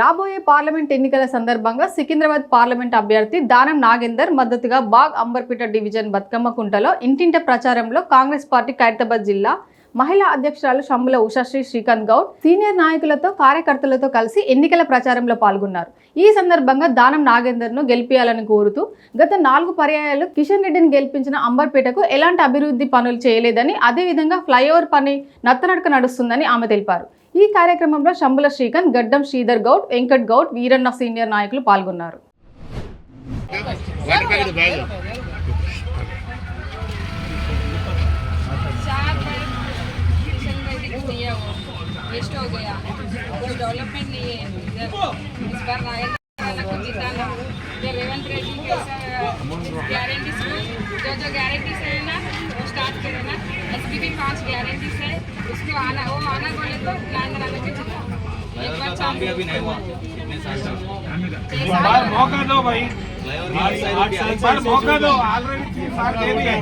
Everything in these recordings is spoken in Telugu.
రాబోయే పార్లమెంట్ ఎన్నికల సందర్భంగా సికింద్రాబాద్ పార్లమెంట్ అభ్యర్థి దానం నాగేందర్ మద్దతుగా బాగ్ అంబర్పేట డివిజన్ బతుకమ్మ కుంటలో ఇంటింట ప్రచారంలో కాంగ్రెస్ పార్టీ ఖైరతాబాద్ జిల్లా మహిళా అధ్యక్షురాలు షమ్ముల ఉషాశ్రీ శ్రీకాంత్ గౌడ్ సీనియర్ నాయకులతో కార్యకర్తలతో కలిసి ఎన్నికల ప్రచారంలో పాల్గొన్నారు. ఈ సందర్భంగా దానం నాగేందర్ను గెలిపించాలని కోరుతూ గత నాలుగు పర్యాయాలు కిషన్ రెడ్డిని గెలిపించిన అంబర్పేటకు ఎలాంటి అభివృద్ధి పనులు చేయలేదని అదేవిధంగా ఫ్లైఓవర్ పని నత్తనడక నడుస్తుందని ఆమె తెలిపారు. ఈ కార్యక్రమంలో శంబుల శ్రీకాంత్ గడ్డం శ్రీధర్ గౌడ్ వెంకట్ గౌడ్ వీరన్న సీనియర్ నాయకులు పాల్గొన్నారు वाटर पैकेट बैग चार बार किशन रेड्डी को दिया वो वेस्ट हो गया कुछ डेवलपमेंट नहीं है इधर इस बार नागेंद्र को जिताना इधर रेवंत रेड्डी कैसा गारंटी जो जो गारंटीज है ना वो स्टार्ट करे ना एस पी भी पाँच गारंटीज है उसको आना वो आना बोले तो नागेंद्र आने को एक बार अभी नहीं हुआ। इतने साल से। बार मौका दो भाई। आठ साल एक बार मौका दो। ऑलरेडी तीन साल दे दिया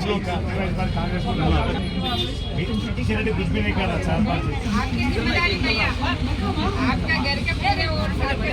कुछ भी नहीं करा चार पाँच आपकी ज़िम्मेदारी भैया। आपका घर के पूरे और सबकी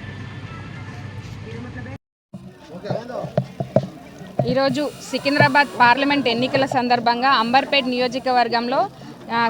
ఈరోజు సికింద్రాబాద్ పార్లమెంట్ ఎన్నికల సందర్భంగా అంబర్పేట్ నియోజకవర్గంలో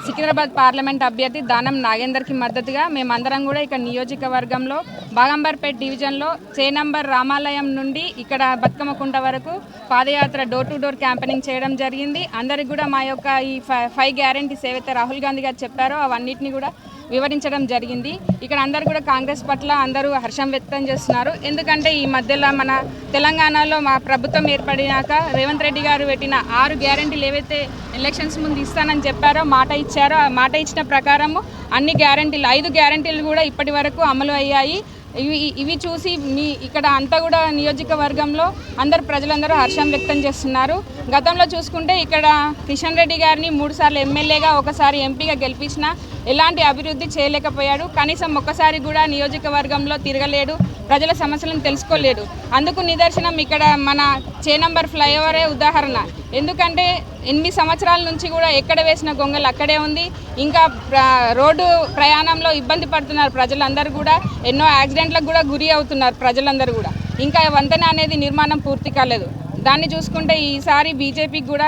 సికింద్రాబాద్ పార్లమెంట్ అభ్యర్థి దానం నాగేందర్కి మద్దతుగా మేమందరం కూడా ఇక్కడ నియోజకవర్గంలో బాగంబర్పేట్ డివిజన్లో చే నంబర్ రామాలయం నుండి ఇక్కడ బతుకమ్మకుంట వరకు padayatra door to door campaigning చేయడం జరిగింది. అందరికి కూడా మా యొక్క ఈ ఫైవ్ గ్యారంటీస్ ఏవైతే రాహుల్ గాంధీ గారు చెప్పారో అవన్నిటిని కూడా వివరించడం జరిగింది. ఇక్కడ అందరు కూడా కాంగ్రెస్ పట్ల అందరూ హర్షం వ్యక్తం చేస్తున్నారు. ఎందుకంటే ఈ మధ్యలో మన తెలంగాణలో మా ప్రభుత్వం ఏర్పడినాక రేవంత్ రెడ్డి గారు పెట్టిన ఆరు గ్యారంటీలు ఏవైతే ఎలక్షన్స్ ముందు ఇస్తానని చెప్పారో మాట ఇచ్చారో ఆ మాట ఇచ్చిన ప్రకారము అన్ని గ్యారంటీలు ఐదు గ్యారంటీలు కూడా ఇప్పటి వరకు అమలు అయ్యాయి. ఇవి ఇవి చూసి మీ ఇక్కడ అంతా కూడా నియోజకవర్గంలో అందరు ప్రజలందరూ హర్షం వ్యక్తం చేస్తున్నారు. గతంలో చూసుకుంటే ఇక్కడ కిషన్ రెడ్డి గారిని మూడుసార్లు ఎమ్మెల్యేగా ఒకసారి ఎంపీగా గెలిపించిన ఎలాంటి అభివృద్ధి చేయలేకపోయాడు. కనీసం ఒక్కసారి కూడా నియోజకవర్గంలో తిరగలేడు ప్రజల సమస్యలను తెలుసుకోలేడు. అందుకు నిదర్శనం ఇక్కడ మన చే నంబర్ ఫ్లైఓవరే ఉదాహరణ. ఎందుకంటే ఎనిమిది సంవత్సరాల నుంచి కూడా ఎక్కడ వేసిన గొంగలు అక్కడే ఉంది. ఇంకా రోడ్డు ప్రయాణంలో ఇబ్బంది పడుతున్నారు ప్రజలందరూ కూడా. ఎన్నో యాక్సిడెంట్లకు కూడా గురి అవుతున్నారు ప్రజలందరూ కూడా. ఇంకా వంతెన అనేది నిర్మాణం పూర్తి కాలేదు. దాన్ని చూసుకుంటే ఈసారి బీజేపీకి కూడా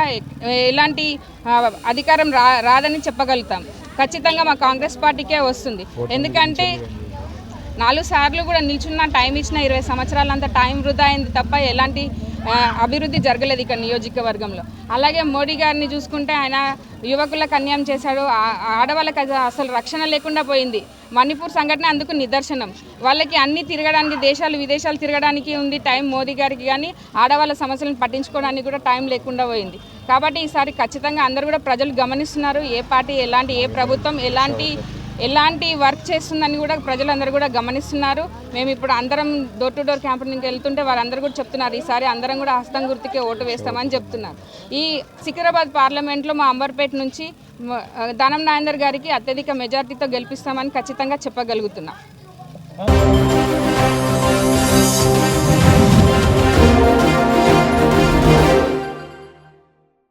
ఎలాంటి అధికారం రా రాదని చెప్పగలుగుతాం. ఖచ్చితంగా మా కాంగ్రెస్ పార్టీకే వస్తుంది. ఎందుకంటే నాలుగు సార్లు కూడా నిల్చున్న టైం ఇచ్చిన ఇరవై సంవత్సరాలంతా టైం వృధా అయింది తప్ప ఎలాంటి అభివృద్ధి జరగలేదు ఇక్కడ నియోజకవర్గంలో. అలాగే మోడీ గారిని చూసుకుంటే ఆయన యువకులకు అన్యాయం చేశాడు. ఆడవాళ్ళకి అసలు రక్షణ లేకుండా పోయింది. మణిపూర్ సంఘటన అందుకు నిదర్శనం. వాళ్ళకి అన్ని తిరగడానికి దేశాలు విదేశాలు తిరగడానికి ఉంది టైం మోదీ గారికి కానీ ఆడవాళ్ళ సమస్యలను పట్టించుకోవడానికి కూడా టైం లేకుండా పోయింది. కాబట్టి ఈసారి ఖచ్చితంగా అందరూ కూడా ప్రజలు గమనిస్తున్నారు. ఏ పార్టీ ఎలాంటి ఏ ప్రభుత్వం ఎలాంటి ఎలాంటి వర్క్ చేస్తుందని కూడా ప్రజలందరూ కూడా గమనిస్తున్నారు. మేము ఇప్పుడు అందరం డోర్ టు డోర్ క్యాంపెయిన్కి వెళ్తుంటే వారందరూ కూడా చెప్తున్నారు ఈసారి అందరం కూడా హస్తం గుర్తుకే ఓటు వేస్తామని చెప్తున్నారు. ఈ సికింద్రాబాద్ పార్లమెంట్లో మా అంబర్పేట నుంచి ధనం దానం నాయందర్ గారికి అత్యధిక మెజార్టీతో గెలిపిస్తామని ఖచ్చితంగా చెప్పగలుగుతున్నాం.